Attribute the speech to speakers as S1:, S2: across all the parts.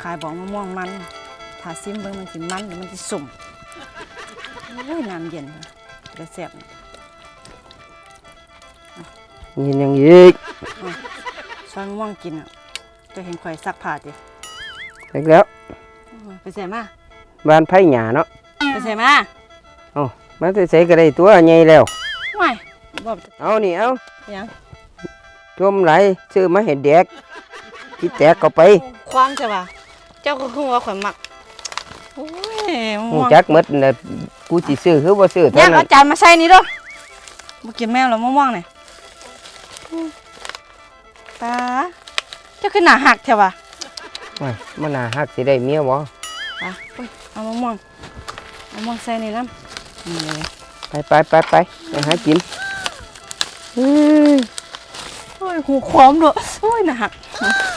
S1: คนขายบอกมะม่วงมันถ้าซิมเบิ่งมันสิมันหรือมันสิสุ่มโอ้ยน้ำเย็นค่ะเดี๋ยวแซ่บ
S2: ยินยังอีก
S1: ซอยมะม่วงกินอะจะเห็นข่อยซักผ้าดิ
S2: เล็กแล้ว
S1: ไปใส่มา
S2: บ้านไผ่หยาเนาะ
S1: ไปใส่มา
S2: มาแต่ใส่ก็ได้ตัวใหญ่แล้ว
S1: ว้ายบอก
S2: เอานี่เอา
S1: ยัง
S2: จมไหลซื้อมาเห็ดแดกที่แตกก็ไป
S1: ความใช่ป่ะ เจ้าก็คือว่าข่อยมักโอ้ยมะ
S2: หู
S1: ม่วง
S2: จักหมดน่ะกูสิซื้อคือบ่ซื้อเท่า
S1: ยัง
S2: นั้
S1: เอา
S2: น
S1: จานมาใส่นี่เด้วยมากินแมวแล้วมะม่วงเนี่ยตาเจ้าคือหนาหักใช่ป่ะ
S2: โอ้ยมันน่าฮักสิได้เมียบ่
S1: ไปอุ๊ยเอามะม่วงมะม่วงใส่นี่น้ำนี่เลย
S2: ไปไปไปไปไปหากินเฮ้ย
S1: โอ้ยหูความด้วยโอ้ยหนาหัก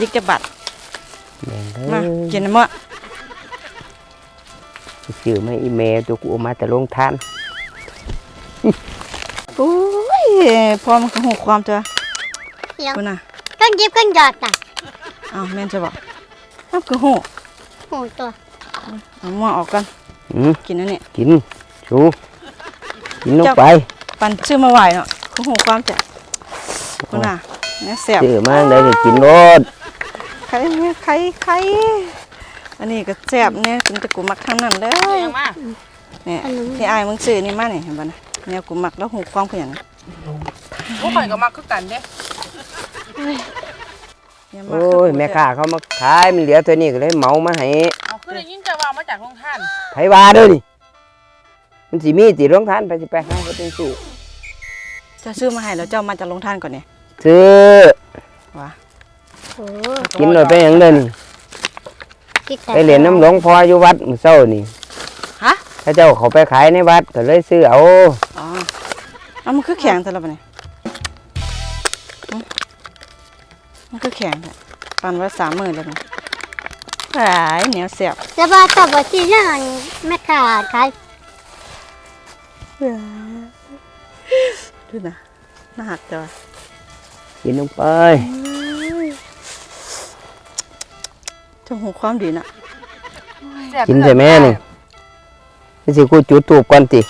S1: ยิกจะบัด
S2: แม่ง
S1: มา
S2: เอ้ย
S1: กินน้ำมะ
S2: ซื้อมาอีเมลตัวกูเอามาแต่ลงทาน
S1: โอ้ยพอมันก็หูความตัว
S3: ยัง
S1: คุณน่ะ
S3: เครื่องยิบเครื่องหยอดน่ะ
S1: อ้าวแม่นจะบอกน้ำคือหู
S3: โหตัว
S1: เอามะม่วงออกกัน
S2: อืม
S1: กินอันนี้
S2: กินชูกินลง
S1: เจ้า
S2: ไป
S1: ปั่นชื่อมาไหวเนาะคือหูความจ้ะคุณน่ะเนี่ยเสียบ
S2: ซื้อมาได้ก็กินรส
S1: ไข่เนี่ยไข่ไข่อันนี้ก็แซ่บเนี่ยกินแต่กูมักทั้งนั้นเลย
S4: ยังมา
S1: เนี่ยที่อายมึงซื้อนี่มาเนี่ยเห็นป่ะนะเนี่ยกูมักแล้วหูความเพียง
S4: พวกข่อยก็มาคือกันเด้
S1: เนี่ยาก
S2: โอ้ยแม่ค้าเขามาขายมันเหลือตัวนี้ก็เลยเหมามาให้
S4: เอาคือได้ยินจะว่ามาจากโรงท่าน
S2: ไผว่าเด้อนี่มันสิมีติโรงทานไปสิไปหาเขาเป็นสู้
S1: จะซื้อมาให้แล้วเจ้ามาจากโรงทานก่อนเนี่ย
S2: ซื้อ
S1: วะ
S3: โอ้
S2: กินหน่อยไปหยังเด้อนี่
S3: คิดแต่
S2: ไปเรียนน้ำหลวงพ่ออยู่วัดมื้อเช้านี่
S1: ฮะ
S2: ถ้าเจ้าเขาไปขายในวัดก็เลยซื้อเอา
S1: อ๋อเอามันคือแข็งแต่ละปะเนี่ยหึมันคือแข็งแต่ปั่นไว้สามมือแล้วเนี่ยหายเหนียวเสียบ
S3: จะว่าตับว่าที่นั่นแม่ค้าขาย
S1: ดูนะน่าหักจังวะ
S2: กินลงไป
S1: จ้าหูความดีน่ะ
S4: แซ่บ
S2: กินใส่แม่นี่นี่สิกูจุดทูบก่อนติ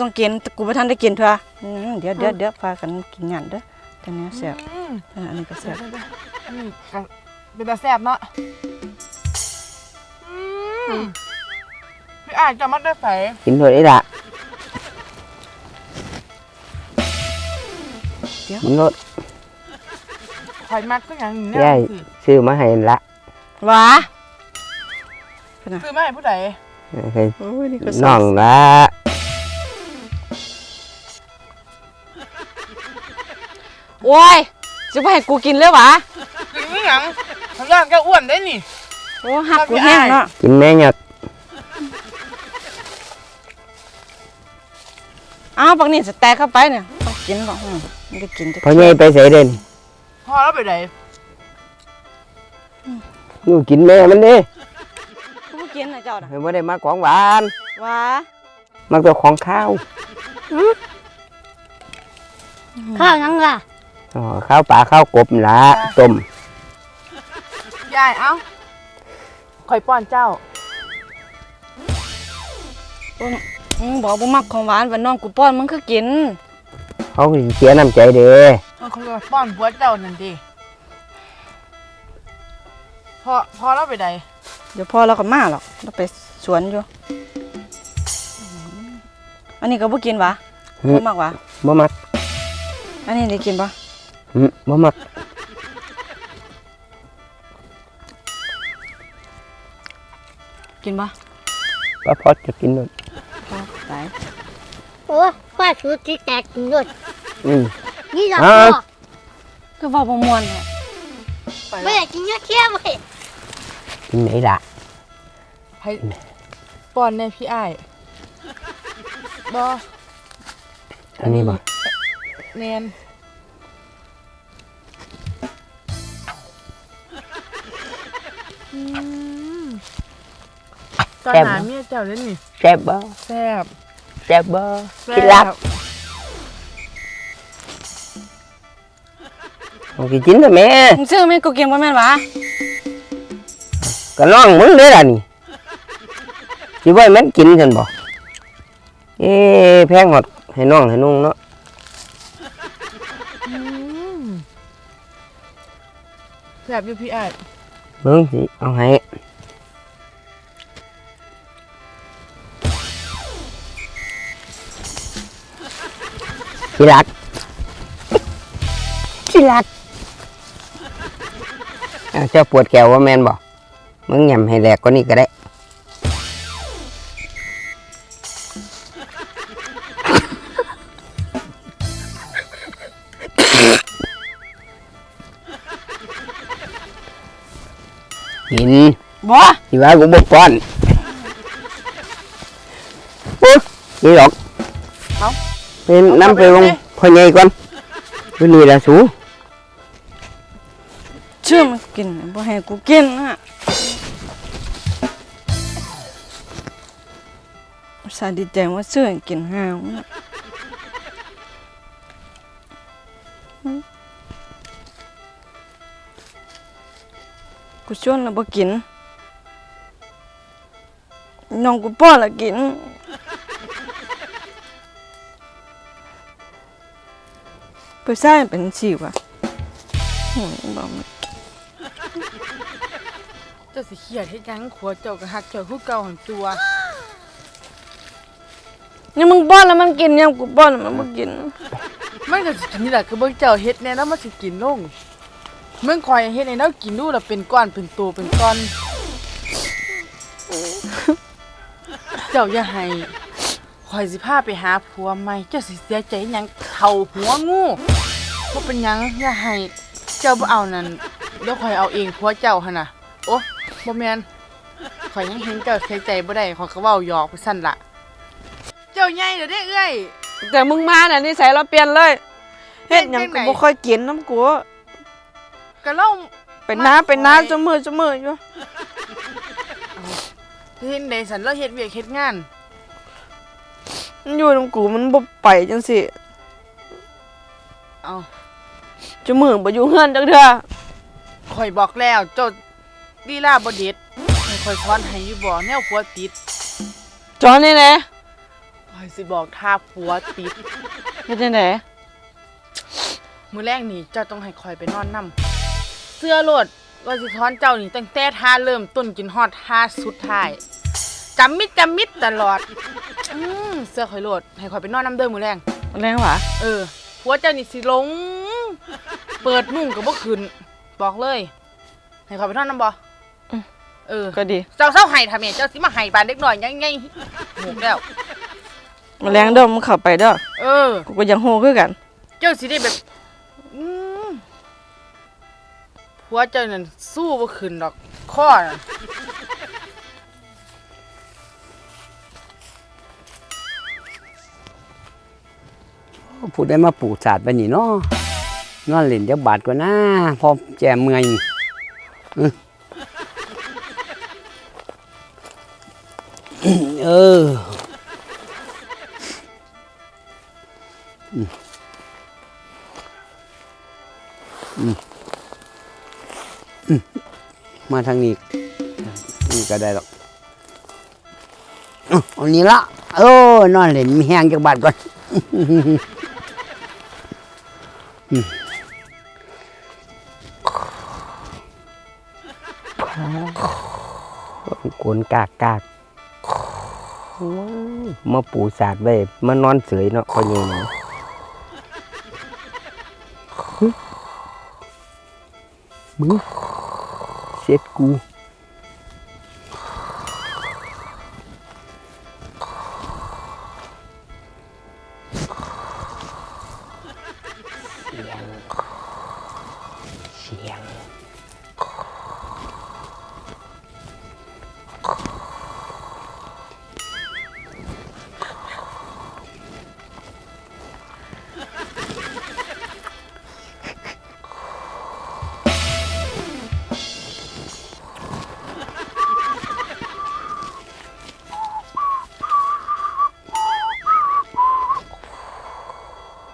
S1: ต้องกินแต่กูไม่ทันได้กินเถอะอืมเดี๋ยวเดี๋ยวเดี๋ยวพากันกินงานเด้อแต่เนี้ยเสียบ
S4: อืม
S1: เอออันนี้ก็เสียบ
S4: อันนี้ก็เป็นตาแซ่บเนาะอืมพี่อาจจะมัดได้ใส่
S2: กินเถอะไอ้ละกินรถ
S4: ข่อยมักก็อย่างนี้
S2: ยายซื้อมาให้ละ
S1: หวา
S4: คือไม่ให้ผู้ใด
S2: ให้
S1: โอ้ยนี่ก็
S2: น้องละ
S1: โอ้ยจะไปให้กูกินเลยหวะ
S4: กินนี่หยังทางด้านแกอ้วนได้นี่
S1: โอ้หักกูแห้งเนาะ
S2: กินแม่หยัด
S1: อ้าวปักนี่จะแตกเข้าไปเนี่ยต้องกินก่อนอืมมันจะกินจะ
S2: พ่อใหญ่ไปใส่เด่น
S4: พอแล้วไปไหน
S2: อยู่กินแม่มันเด้
S1: กูบ่กินนะเจ้าน่ะ
S2: เฮ้ยบ่ได้มาของหวาน
S1: หวา
S2: มักแต่ของข้าว
S3: ข้าวยังล่ะ
S2: อ๋อข้าวปลาข้าวกบนั่นละต้ม
S4: ยายเอ้าข่อยป้อนเจ้า
S1: อืมบอกบ่มักของหวานวันน้องกูป้อนมึงคือกิน
S2: เขาก็สิเสียน้ำใจเด้ อ
S4: เอาข่อยก็ป้อนผัวเจ้านั่นดิพอพอแล้วไปไหน
S1: เดี๋ยวพ่อเราก็มาหรอกเราไปสวนอยู่อืมอันนี้ก็บ่กินหวะบ่มักหวะ
S2: บ่มัก
S1: อันนี้ได้กินปะ
S2: อืมบ่มัก
S1: กินปะ
S2: ป้าพอดจะกินนู่น
S1: พอตาย
S3: โอ้ว่าสูตรที่แตกหยด
S2: อืม
S3: นี่เรา
S2: อ่า
S3: พ่อ
S1: ก็ว่าบ่ม่วนแหละ
S4: ไป
S3: ไม่
S4: แล้ว
S3: อยากกินเนื้อเคี้ยวเว้ย
S2: กินไหนล่ะ
S4: ให้ป้อนในพี่อ้ายบอ
S2: อันนี้บ่
S4: แมนตอนหนาเมียเจ้าเล่นนี่
S2: แซ่บบ่
S4: แซ่บ
S2: แซ่บบ่
S4: แซ่
S2: กินลับ มันสิกินแต่แม่
S1: มึงซื้อแม่งกูกินบ่แม่นหวะ
S2: ก็น้องมึงเด้อล่ะนี่สิไว้มันกินซั่นบ่เอ๊ะแพงหมดให้น้องให้นุ่งเนาะ
S4: แซ่บอยู่พี่อ้าย
S2: เบิ่งสิเอาให้ที่รักที่รักอ้าว เจ้าปวดแก้วว่าแม่นบ่มึงยำให้แหลกกว่านี้ก็ได้หิน
S1: บ่
S2: ที่ว่ากูบ่ป้อนปุ๊บนี่หรอก
S1: เอา
S2: เป็นน้ำไปลงพ่อใหญ่ก่อนวันนี้ละสู
S1: เชื่อมันกินบ่ให้กูกินอะสาดีใจว่าเชื่อกินห้าวนะกูชวนแล้วบ่กิน น้องกูป้อละกินไปใส่เป็นสิวะบอกมั
S4: เจ้าสิเครียดเฮ็ดหยังขัวเจ้าก็ฮักเจ้าคือเก่าหันตัว
S1: ยังมึงป้อนแล้วมันกินยังกูป้อนแล้วมันบ่กิน
S4: มันก็สิกินนี่แหละคือเบิ่งเจ้าเฮ็ดแน่แล้วมันสิกินลงเมื่อคอยเฮ็ดให้เรากินดูแล้วเป็นก้อนเป็นตัวเป็นก้อน เจ้าอย่าให้คอยสิพาไปหาผัวใหม่เจ้าสิเสียใจหยังเท่าหัวงูบ่เป็นหยังอย่าให้เจ้าบ่เอานั่นเดี๋ยวคอยเอาเองผัวเจ้าหั่นน่ะ โอ้บ่แม่นข่อยยังเห็นเจ้าเสียใจบ่ได้ข่อยก็เว้าหยอกไปซั่นล่ะเจ้าใหญ่เด้อเด้เอ้ย
S1: แต่มึงมาเนี่ยนิสัยเราเปลี่ยนเลยเฮ็ดหยัง
S4: เป็น
S1: กู
S4: จังได๋
S1: บ่ค่อยกินน้ำกู
S4: ก็เล่า
S1: เป็นน้าเป็นน้าจมือจมืออยู่
S4: เฮ็ดได้สันเราเฮ็ดเวียกเฮ็ดงาน
S1: มันอยู่น้ำกูมันบ่ไปจังซี่
S4: เอา
S1: จมือบ่อยู่เฮือนจักเทื่อ
S4: ข่อยบอกแล้วเจ้า ลีลาบ่เด็ดให้ข่อยสอนให้อยู่บ่แนวผัวติด
S1: จอนนี่แหละ
S4: ข่อยสิบอกท่าผัวติด
S1: เฮ็ดจังได๋
S4: มื้อแรกนี่เจ้าต้องให้ข่อยไปนอนนํเสื้อโลดว่าสิสอนเจ้านี่ตั้งแต่ท่าเริ่มต้นจนฮอดท่าสุดท้ายจำมิดจำมิดตลอดอืมเสื้อข่อยโลดให้ข่อยไปนอนนํเด้อมื้อแรง
S1: มันแรงหวะ
S4: เออผัวเจ้านี่สิหลง เปิดมุ้งก็บ่ขึ้นบอกเลย ให้ข่อยไปนอนนํบ่ เออ
S1: ก็ดี
S4: เจ้าเศร้าไห้ทำไมเจ้าสิมาไห้บานเด็กหน่อยยังไงหมูกแล้ว
S1: มันแรงเด้อมึงเข้าไปเด้อ
S4: เออ
S1: กูก็ยังโหคือกัน
S4: เจ้าสิได้แบบอืมผัวเจ้านั่นสู้บ่ขึ้นดอกข้อน่ะ
S2: พูดได้มาปลูกศาสตร์ไปนี่เนาะนอนเล่นจักบาทกว่านะพอแจมเมื่อยอื้อ เออมอืมอืมาทางนี้นี่ก็ได้หรอกอื้อเอานี้ละเออนอนเล่นมีแห้งจักบาทก่อนโกนกากกาก มาปูสาดไว้มานอนเสยเนาะพอยังนะมึงเช็ดกู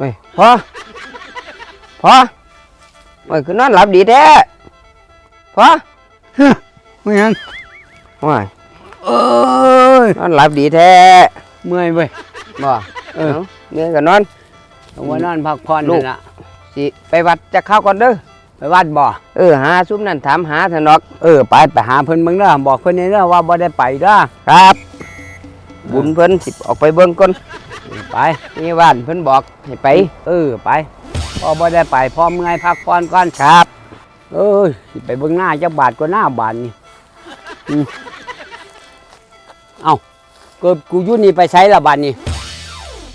S2: เฮ้ยพอพอเฮ้ยคือนอนหลับดีแท้พอ
S5: ไม่ยัง
S2: ว้าย
S5: เอ้ย
S2: นอนหลับดีแท้
S5: เมื่อยเว้ย
S2: บ่
S5: เออ
S2: เอาเดี๋ยวก็นอน
S5: เอาไว่านอนพักผ่อน
S2: ลู
S5: นี่
S2: ก
S5: ล่ะ
S2: สิไปวัดจะเข้าก่อนเด้อ
S5: ไปวัดบ่
S2: เออหาซุ้มนั่นถามหาเถอะนอก
S5: เออไปไปหาเพิ่นเบิ่งเด้อบอกเพิ่นนี่เด้อว่าบ่ได้ไปเด้อ
S2: ครับ บุญเพิ่นสิออกไปเบิ่งก่อน
S5: ไป
S2: นี่ว่านเพิ่นบอกให้ไป
S5: เออไปพ่อบ่ได้ไปพ่อเมื่อยพักผ่อนก่อน
S2: ครับ
S5: เอ้ยสิไปเบิ่งหน้าจักบาทก็หน้าบานนี่เอ้าเกิดกูยู่นี่ไปใช้ละบานนี่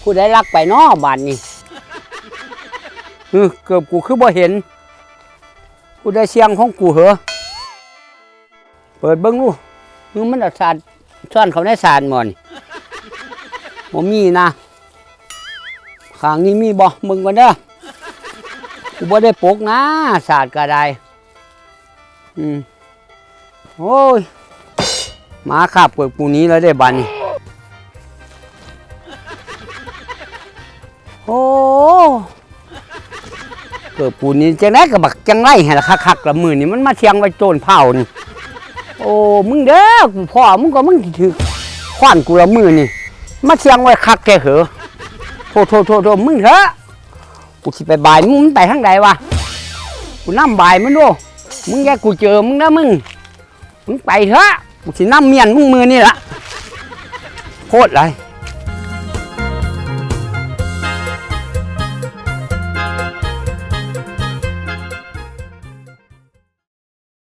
S5: กูได้รักไปน้อบานนี่เออเกือบกูคือบ่เห็น กูได้เสียงของกูเหรอเปิดเบิ่งดูคือมันเอาสาดซ่อนเขาในสารมอนี่ บ่มีนะข้างนี้มีบ่มึงก่อนเด้อกูบ่ได้ปกนะศาสาดก็ได้อืมโอ้ยมาขับเปิดปูนี้แล้วได้บันโอ้เกิดปูนี้จังไดกับบักจังไรเห็นละคักๆละมือนี่มันมาเชียงไว้โจนเผานี่โอ้มึงเด้อกูพ่อมึงก็มึงถือขวานกูละมือนี่ มาเชียงไว้คักแกเหอโทษโทษโทษโทษมึงเถอะกูสิไปบายมึงไปทางใดวะกูนั่บายมึงดูมึงแกกูเจอมึงนะมึงมึงไปเถอะกูสิน้ำเมียนมึงมือนี่ละโคตรเลย